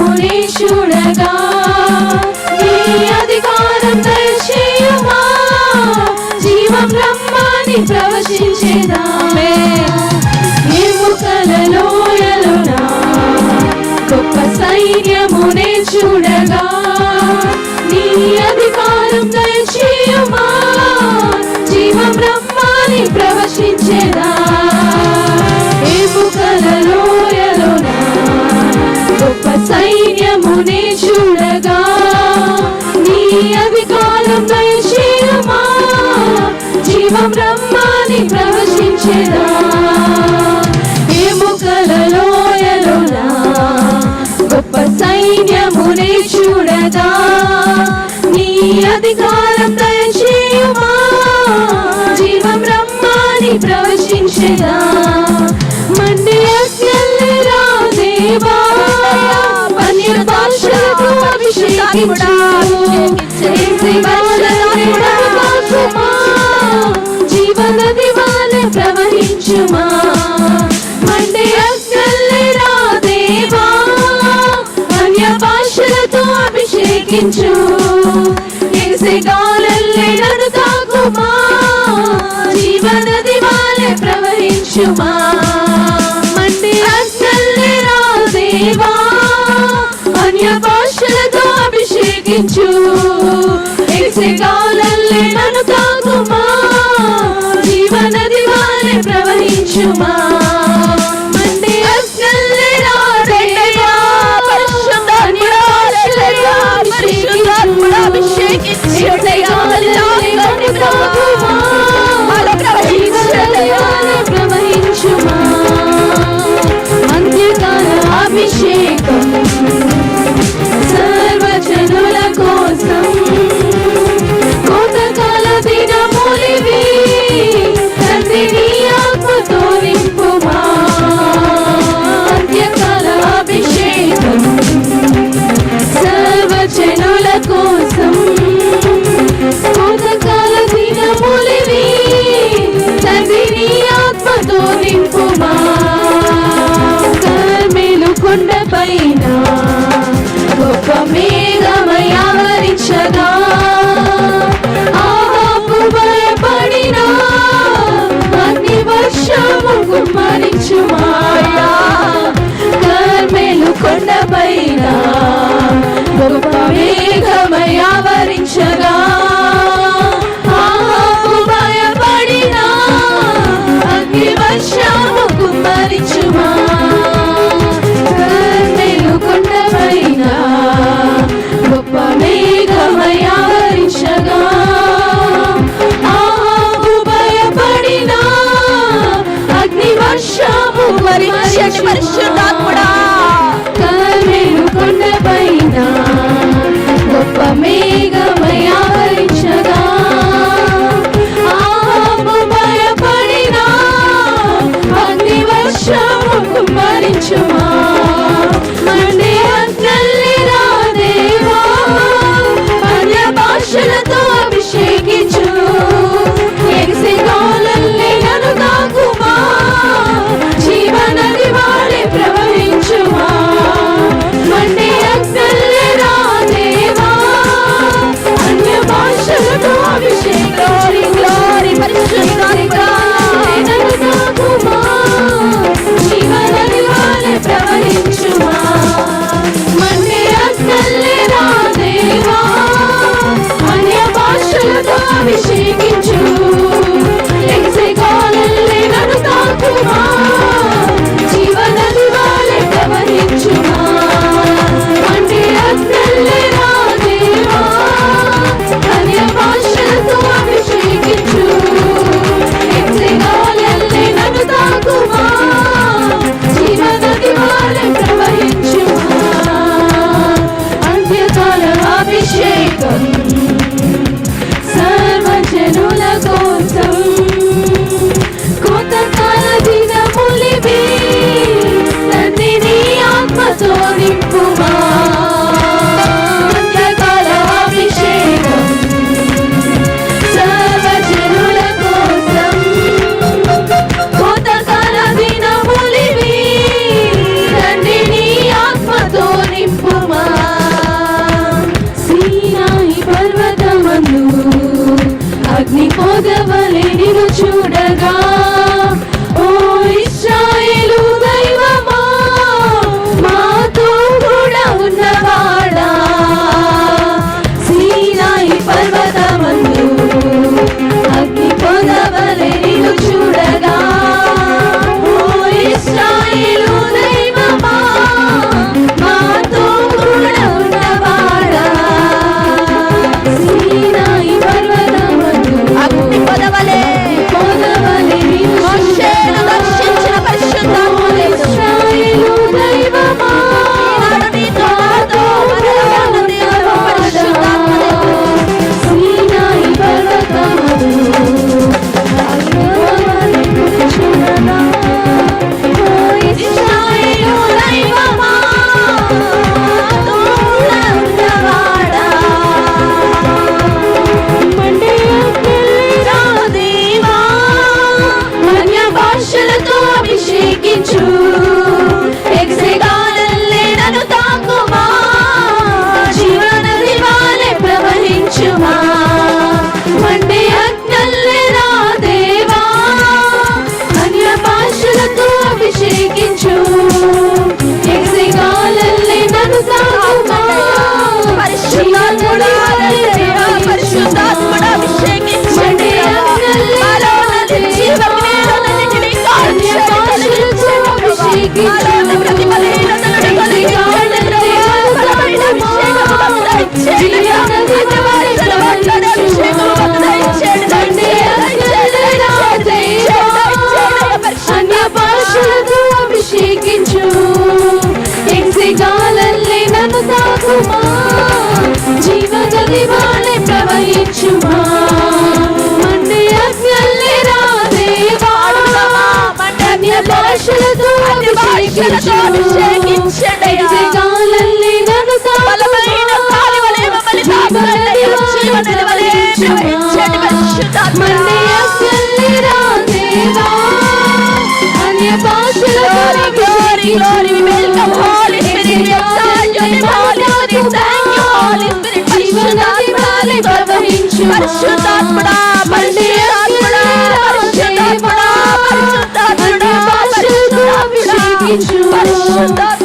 మునీషుడగా నీ అధికారం ప్రవశించేదా ప్రవశించేదా ఎముకలలోయలునా గొప్ప సైన్యమునే చూడగా నీ అధికారం దయచేయుమా? జీవ బ్రహ్మాని ప్రవశించేదా మండి అగ్నిరా దేవా అన్య భాషలతో అభిషేకించు. ఎక్కించు ఏసే గాలల్లే నన్ను తాకుమా. జీవన దివాలే ప్రవహించుమా. మండి అగ్నిరా రాదేవా అన్య భాషలతో అభిషేకించు. ఏసే గాలల్లే నన్ను తాకుమా. జీవన దివాలే ప్రవహించుమా. చేయండి పరిశుద్ధ అన్య భాషలతో Glory, glory, we welcome Holy Spirit. We exalt your name, Holy Spirit. Thank you, Holy Spirit. జీవనది వారి ప్రవహించు పరిశుద్ధాత్ముడా, పరిశుద్ధాత్ముడా, పరిశుద్ధాత్ముడా, పరిశుద్ధాత్ముడా, భాషలతో అభిషేకించు పరిశుద్ధాత్ముడా, పరిశుద్ధాత్ముడా,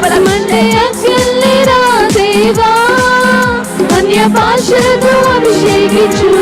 మండే అక్కల్లిరా దేవా అన్య అభిషేకించు